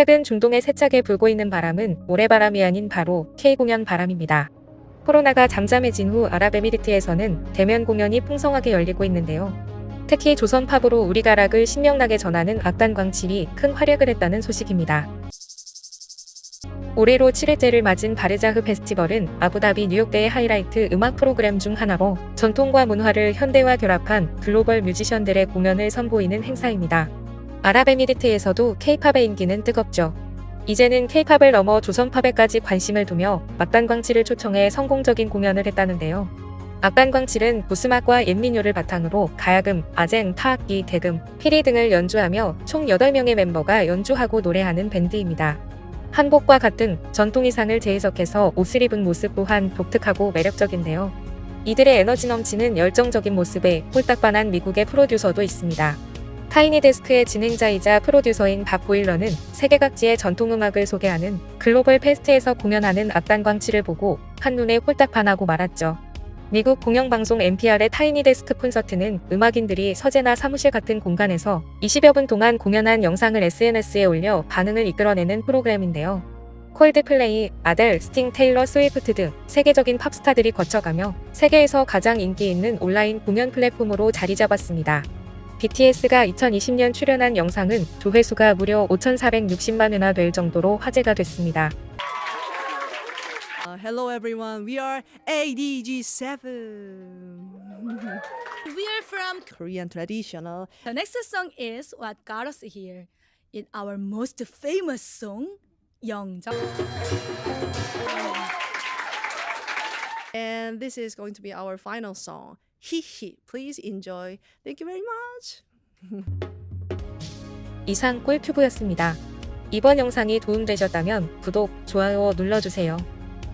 최근 중동에 세차게 불고 있는 바람은 모래바람이 아닌 바로 K공연 바람입니다. 코로나가 잠잠해진 후 아랍에미리트에서는 대면 공연이 풍성하게 열리고 있는데요. 특히 조선 팝으로 우리 가락을 신명나게 전하는 악단 광칠이 큰 활약을 했다는 소식입니다. 올해로 7회째를 맞은 바르자흐 페스티벌은 아부다비 뉴욕대의 하이라이트 음악 프로그램 중 하나로 전통과 문화를 현대와 결합한 글로벌 뮤지션들의 공연을 선보이는 행사입니다. 아랍에미리트에서도 케이팝의 인기는 뜨겁죠. 이제는 케이팝을 넘어 조선팝에까지 관심을 두며 악단광칠을 초청해 성공적인 공연을 했다는데요. 악단광칠은 부스막과 옛민요를 바탕으로 가야금, 아쟁, 타악기, 대금, 피리 등을 연주하며 총 8명의 멤버가 연주하고 노래하는 밴드입니다. 한복과 같은 전통 의상을 재해석해서 옷을 입은 모습 또한 독특하고 매력적인데요. 이들의 에너지 넘치는 열정적인 모습에 홀딱 반한 미국의 프로듀서도 있습니다. 타이니데스크의 진행자이자 프로듀서인 밥 보일러는 세계 각지의 전통음악을 소개하는 글로벌 페스트에서 공연하는 악단광치를 보고 한눈에 홀딱 반하고 말았죠. 미국 공영방송 NPR의 타이니데스크 콘서트는 음악인들이 서재나 사무실 같은 공간에서 20여 분 동안 공연한 영상을 SNS에 올려 반응을 이끌어내는 프로그램인데요. 콜드플레이, 아델, 스팅, 테일러, 스위프트 등 세계적인 팝스타들이 거쳐가며 세계에서 가장 인기 있는 온라인 공연 플랫폼으로 자리 잡았습니다. BTS가 2020년 출연한 영상은 조회수가 무려 5,460만 회나 될 정도로 화제가 됐습니다. Uh, hello everyone, we are ADG7. We are from Korean traditional. the next song is what got us here. It's our most famous song, 영정. And this is going to be our final song. Hihi. Please enjoy. Thank you very much. 이상 꿀튜브였습니다. 이번 영상이 도움되셨다면 구독, 좋아요 눌러주세요.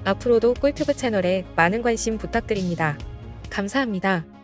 앞으로도 꿀튜브 채널에 많은 관심 부탁드립니다. 감사합니다.